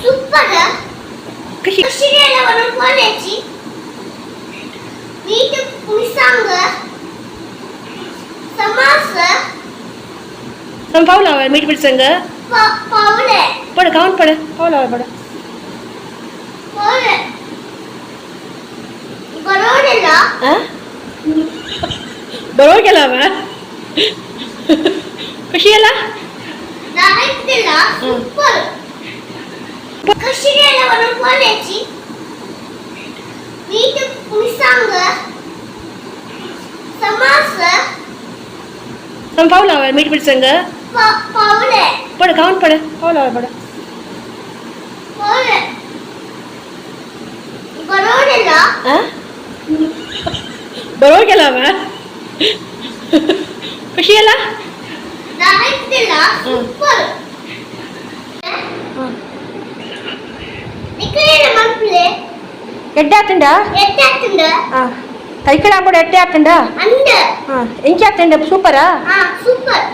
Super ಖುಷಿಯೆಲ್ಲ ಒಂದು phone ಹಚ್ಚಿ வீட்டு புளிசாங்க சமாசா. நம்ம பவுல் அவர் மீட் பிடிச்சங்க. பவுல். போடு கவுண்ட் பவுல் அவர் போடு. பவுல். பரோடலா பரோடலாவ ಖುಷಿಯಲ್ಲ ನಾವೆಲ್ಲ ಕಾಲೇಜಿ வீட்டு மிஸ்ஸாங்க சமாச ನಮ್ಮ ಪೌಲ ಮೀಟ್ ಬಿಡ್ಸಂಗ பவுலே ಪಡ ಕೌಂಟ್ ಪಡ ಪೌಲ ಪಡ பவுலே ಬರೋದಿಲ್ಲ ಬರೋಗಿಲ್ಲ ಅವ ಖುಷಿ ಅಲ್ಲ ನಾಯ್ತಿಲ್ಲ ಎಡ್ಡೆ ಆತಂಡ ಎತ್ತಾತುಂಡ ಕೈಕಳ ಆಗ್ಬಿಡು ಎಡ್ಡೆ ಆತಂಡ ಅಂದ ಎಂಕಿ ಆತಂಡ ಸೂಪರಾ ಆ ಸೂಪರ್